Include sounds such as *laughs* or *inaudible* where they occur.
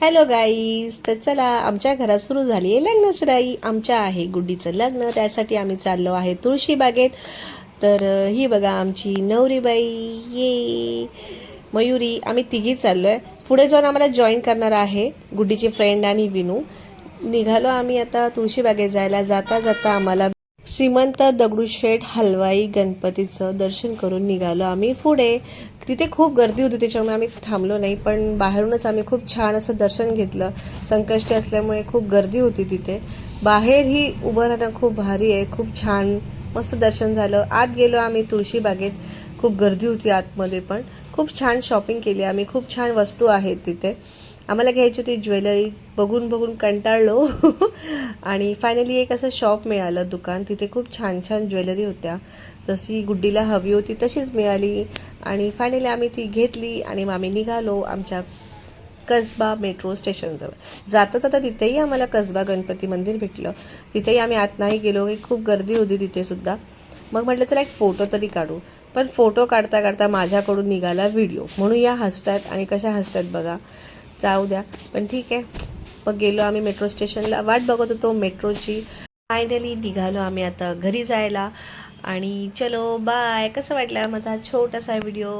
Hello guys तर चला आमच्या घरात सुरू झाली आहे लग्नच राई. आमच्या आहे गुड्डीचं लग्न त्यासाठी आम्ही चाललो आहे तुळशीबागेत तर ही बघा आमची नवरीबाई ये. मयुरी आम्ही तिघी चाललो आहे पुढे जाऊन आम्हाला जॉईन करणार आहे गुड्डीची फ्रेंड आणि विनू. निघालो आम्ही आता तुळशीबागेत जायला. जाता जाता आम्हाला श्रीमंत दगडूशेठ हलवाई गणपतीचं दर्शन करून निघालो आम्ही पुढे. तिथे खूप गर्दी होती त्याच्यामुळे आम्ही थांबलो नाही पण बाहेरूनच आम्ही खूप छान असं दर्शन घेतलं. संकष्टी असल्यामुळे खूप गर्दी होती तिथे. बाहेरही उभं राहणं खूप भारी आहे खूप छान मस्त दर्शन झालं. आत गेलो आम्ही तुळशीबागेत खूप गर्दी होती आतमध्ये पण. खूप छान शॉपिंग केली आम्ही खूप छान वस्तू आहेत तिथे. आम्हाला घ्यायची होती ज्वेलरी बघून बघून कंटाळलो. *laughs* आणि फायनली एक असं शॉप मिळालं दुकान. तिथे खूप छान छान ज्वेलरी होत्या. जशी गुड्डीला हवी होती तशीच मिळाली. आणि फायनली आम्ही ती घेतली आणि मग आम्ही निघालो आमच्या कसबा मेट्रो स्टेशनजवळ जाता जाता तिथेही आम्हाला कसबा गणपती मंदिर भेटलं. तिथेही आम्ही आत नाही गेलो की खूप गर्दी होती तिथेसुद्धा मग म्हटलं चला एक फोटो तरी काढू. पण फोटो काढता काढता माझ्याकडून निघाला व्हिडिओ म्हणून या हसतात आणि कशा हसतात बघा. जाऊ द्या. पण ठीक आहे. मग गेलो आम्ही मेट्रो स्टेशनला वाट बघत होतो मेट्रोची फायनली निघालो आम्ही आता घरी जायला. आणि चलो बाय कसं वाटलं माझा छोटासा व्हिडिओ